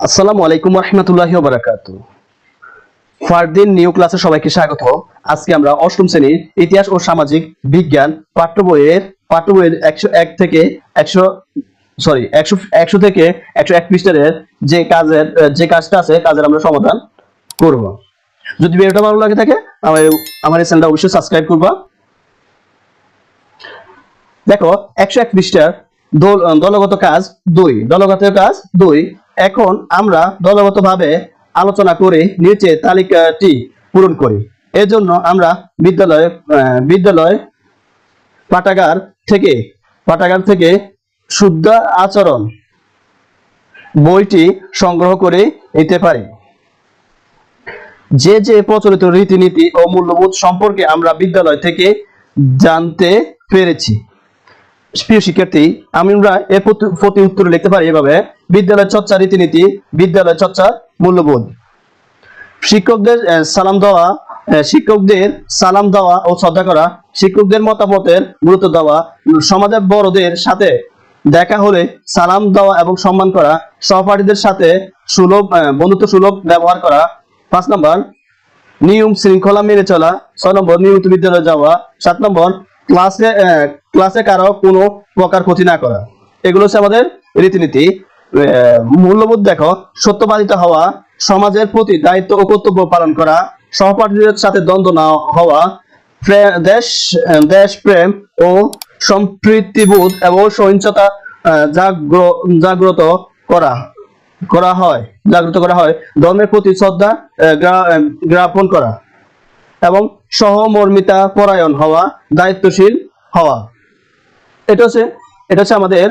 আসসালামু আলাইকুম রহমতুল্লাহি বারাকাতু ফারদিন নিউ ক্লাসে সবাইকে স্বাগত। আজকে আমরা অষ্টম শ্রেণির ইতিহাস ও সামাজিক বিজ্ঞান পাঠ্য বইয়ের পাঠ্য বইয়ের একশো এক থেকে একশো সরি একশো একশো থেকে একশো এক পৃষ্ঠারের যে কাজের, যে কাজটা আছে, কাজের আমরা সমাধান করব। যদি ভিডিওটা ভালো লাগে থাকে, আমার আমার এই চ্যানেলটা অবশ্যই সাবস্ক্রাইব করবা। দেখো, একশো এক পৃষ্ঠার দল- দলগত কাজ দুই। দলগত কাজ দুই। এখন আমরা দলগত ভাবে আলোচনা করে নিচে তালিকাটি পূরণ করি। এর জন্য আমরা বিদ্যালয় বিদ্যালয় পাঠাগার থেকে পাঠাগার থেকে শুদ্ধ আচরণ বইটি সংগ্রহ করে নিতে পারি। যে যে প্রচলিত রীতিনীতি ও মূল্যবোধ সম্পর্কে আমরা বিদ্যালয় থেকে জানতে পেরেছি। প্রিয় শিক্ষার্থী, আমরা এর প্রতি- উত্তরে লিখতে পারি এভাবে, বিদ্যালয় চর্চা রীতিনীতি, বিদ্যালয় চর্চা মূল্যবোধ। শিক্ষকদের সালাম দেওয়া শিক্ষকদের সালাম দেওয়া ও শ্রদ্ধা করা, শিক্ষকদের মতামতের গুরুত্ব দেওয়া, সমাজের বড়দের সাথে দেখা হলে সালাম দেওয়া এবং সম্মান করা, সহপাঠীদের সাথে সুলভ বন্ধুত্ব সুলভ ব্যবহার করা। পাঁচ নম্বর, নিয়ম শৃঙ্খলা মেনে চলা। ছয় নম্বর, নিয়মিত বিদ্যালয়ে যাওয়া। সাত নম্বর, ক্লাসে ক্লাসে কারও কোনো প্রকার ক্ষতি না করা। এগুলো হচ্ছে আমাদের রীতিনীতি। মূল্যবোধ দেখো, সত্যবাদিত হওয়া, সমাজের প্রতি দায়িত্ব ও কর্তব্য পালন করা, সহপাঠীদের সাথে দ্বন্দ্ব না হওয়া দেশ দেশ প্রেম ও সম্প্রীতিবোধ এবং সহিংসতা জাগ্রত করা করা হয়, জাগ্রত করা হয়, ধর্মের প্রতি শ্রদ্ধা জ্ঞাপন করা এবং সহমর্মিতা পরায়ণ হওয়া, দায়িত্বশীল হওয়া। এটা হচ্ছে এটা হচ্ছে আমাদের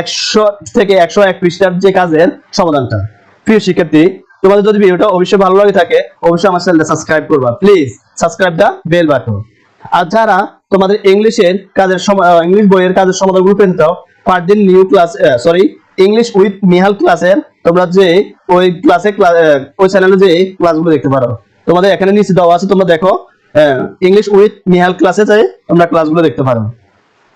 একশো থেকে একশো এক পৃষ্ঠার যে কাজের সমাধানটা। প্রিয় শিক্ষার্থী, তোমাদের যদি ভিডিওটা অবশ্যই ভালো লাগে থাকে, অবশ্যই আমার চ্যানেলটা সাবস্ক্রাইব করবা। Please subscribe the bell button. আর যারা তোমাদের ইংলিশের কাজের ইংলিশ বইয়ের কাজের সমাধান গ্রুপে চাও পার দিন new class sorry English with Mihal ক্লাসের তোমরা যে ওই ক্লাসে ওই চ্যানেলে যে ক্লাসগুলো দেখতে পারো। তোমাদের এখানে নিচে দেওয়া আছে, তোমরা দেখো ইংলিশ উইথ মিহাল ক্লাসে যাই তোমরা ক্লাসগুলো দেখতে পারো।